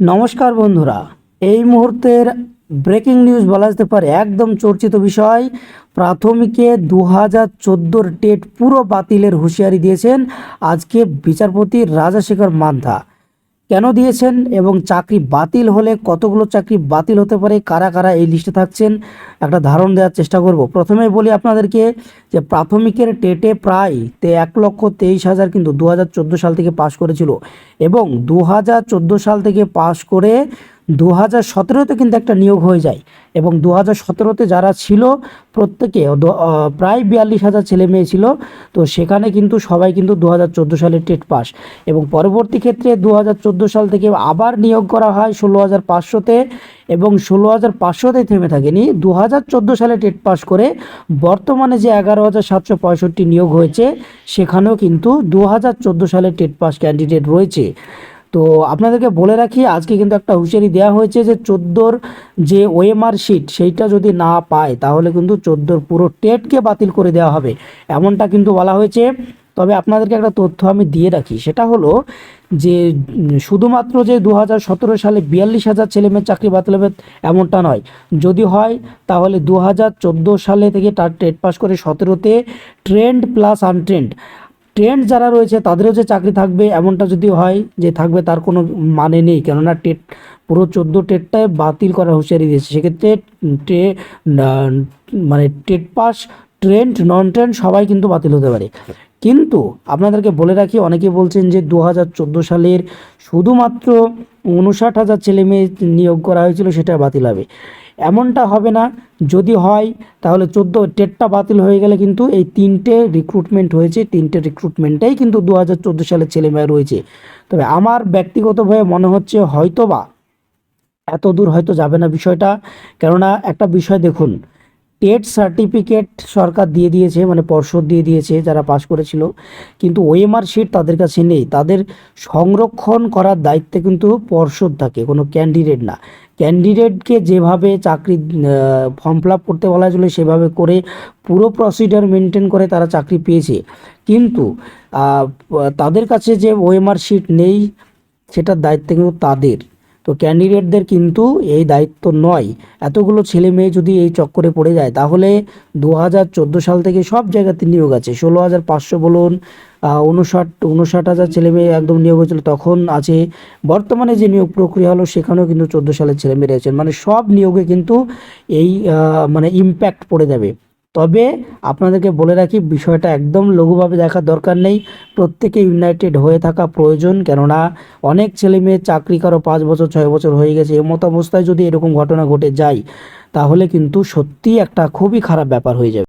নমস্কার বন্ধুরা, এই মুহূর্তের ব্রেকিং নিউজ বলা যেতে পারে, একদম চর্চিত বিষয়। প্রাথমিকে দু হাজার চোদ্দোর টেট পুরো বাতিলের হুঁশিয়ারি দিয়েছেন আজকে বিচারপতি রাজাশেখর মান্থা কেন দিয়েছেন এবং চাকরি বাতিল হলে কতগুলো চাকরি বাতিল হতে পারে? কারা কারা এই লিস্টে থাকছেন? একটা ধারণ দেওয়ার চেষ্টা করব। প্রথমে বলি আপনাদেরকে যে প্রাথমিকের টেটে প্রায় তে এক লক্ষ তেইশ হাজার কিন্তু দু হাজার চোদ্দ সাল থেকে পাশ করেছিল এবং দু হাজার চোদ্দ সাল থেকে পাশ করে দু হাজার সতেরোতে কিন্তু একটা নিয়োগ হয়ে যায় এবং দু হাজার সতেরোতে যারা ছিল, প্রত্যেকে প্রায় বিয়াল্লিশ হাজার ছেলে মেয়ে ছিল। তো সেখানে কিন্তু সবাই কিন্তু দু হাজার চোদ্দ সালে টেট পাস এবং পরবর্তী ক্ষেত্রে দু হাজার চোদ্দ সাল থেকে আবার নিয়োগ করা হয় ষোলো হাজার পাঁচশোতে এবং ষোলো হাজার পাঁচশোতে থেমে থাকেনি। দু হাজার চোদ্দ সালে টেট পাস করে বর্তমানে যে এগারো হাজার সাতশো পঁয়ষট্টি নিয়োগ হয়েছে, সেখানেও কিন্তু দু হাজার চোদ্দ সালে টেট পাস ক্যান্ডিডেট রয়েছে। তো আপনাদেরকে বলে রাখি, আজকে কিন্তু একটা হুঁশিয়ারি দেওয়া হয়েছে যে চোদ্দোর যে ওএমআর শিট সেইটা যদি না পায়, তাহলে কিন্তু চোদ্দোর পুরো টেটকে বাতিল করে দেওয়া হবে। এমনটা কিন্তু বলা হয়েছে। তবে আপনাদেরকে একটা তথ্য আমি দিয়ে রাখি, সেটা হলো যে শুধুমাত্র যে দু হাজার সতেরো সালে বিয়াল্লিশ হাজার ছেলে ছেলেমেয়ের চাকরি বাতিল হবে এমনটা নয়। যদি হয়, তাহলে দু হাজার চোদ্দ সালে থেকে তার টেট পাস করে সতেরোতে ট্রেন্ড প্লাস আনট্রেন্ড। ট্রেন্ড যারা রয়েছে, তাদেরও যে চাকরি থাকবে এমনটা যদি হয় যে থাকবে, তার কোনো মানে নেই। কেননা টেট, পুরো চোদ্দ টেটটায় বাতিল করার হুঁশিয়ারি দিয়েছে। সেক্ষেত্রে টে মানে TET pass, trained non trained সবাই কিন্তু বাতিল হতে পারে। কিন্তু আপনাদেরকে বলে রাখি, অনেকে বলছেন যে দু হাজার চোদ্দ সালের শুধুমাত্র উনষাট হাজার ছেলে মেয়ে নিয়োগ করা হয়েছিল, সেটা বাতিল হবে। এমনটা হবে না। যদি হয়, তাহলে চোদ্দ টেটটা বাতিল হয়ে গেলে কিন্তু এই তিনটে রিক্রুটমেন্ট হয়েছে। তিনটে রিক্রুটমেন্টটাই কিন্তু দু হাজার চোদ্দ সালের ছেলেমেয়ে রয়েছে। তবে আমার ব্যক্তিগতভাবে মনে হচ্ছে হয়তোবা এত দূর হয়তো যাবে না বিষয়টা। কেননা একটা বিষয় দেখুন টেট সার্টিফিকেট সরকার দিয়ে দিয়েছে মানে পর্ষদ দিয়ে দিয়েছে, যারা পাশ করেছিল। কিন্তু ওএমআর শিট তাদের কাছে নেই। তাদের সংরক্ষণ করার দায়িত্বে কিন্তু পর্ষদ থাকে, কোনো ক্যান্ডিডেট না। ক্যান্ডিডেটকে যেভাবে চাকরি ফর্ম ফিল আপ করতে বলা হয়েছিল, সেভাবে করে পুরো প্রসিডিওর মেনটেন করে তারা চাকরি পেয়েছে। কিন্তু তাদের কাছে যে ওএমআর শিট নেই, সেটার দায়িত্ব কিন্তু তাদের। তো ক্যান্ডিডেটদের কিন্তু এই দায়িত্ব নয়। এতগুলো ছেলে মেয়ে যদি এই চক্করে পড়ে যায়, তাহলে দু হাজার চোদ্দ সাল থেকে সব জায়গাতে নিয়োগ আছে। ষোলো হাজার পাঁচশো বলুন উনষাট উনষাট হাজার ছেলে মেয়ে একদম নিয়োগ হয়েছিল, তখন আছে। বর্তমানে যে নিয়োগ প্রক্রিয়া হলো, সেখানেও কিন্তু চোদ্দ সালের ছেলে মেয়ে রয়েছেন। মানে সব নিয়োগে কিন্তু এই মানে ইম্প্যাক্ট পড়ে যাবে। তবে আপনাদেরকে বলে রাখি, বিষয়টা একদম লঘুভাবে দেখার দরকার নেই। প্রত্যেকে ইউনাইটেড হয়ে থাকা প্রয়োজন, কেননা অনেক ছেলে মেয়ে চাকরি কারও, পাঁচ বছর, ছয় বছর হয়ে গেছে, এমত অবস্থায় যদি এরকম ঘটনা ঘটে যায়, তাহলে কিন্তু সত্যি একটা খুবই খারাপ ব্যাপার হয়ে যাবে।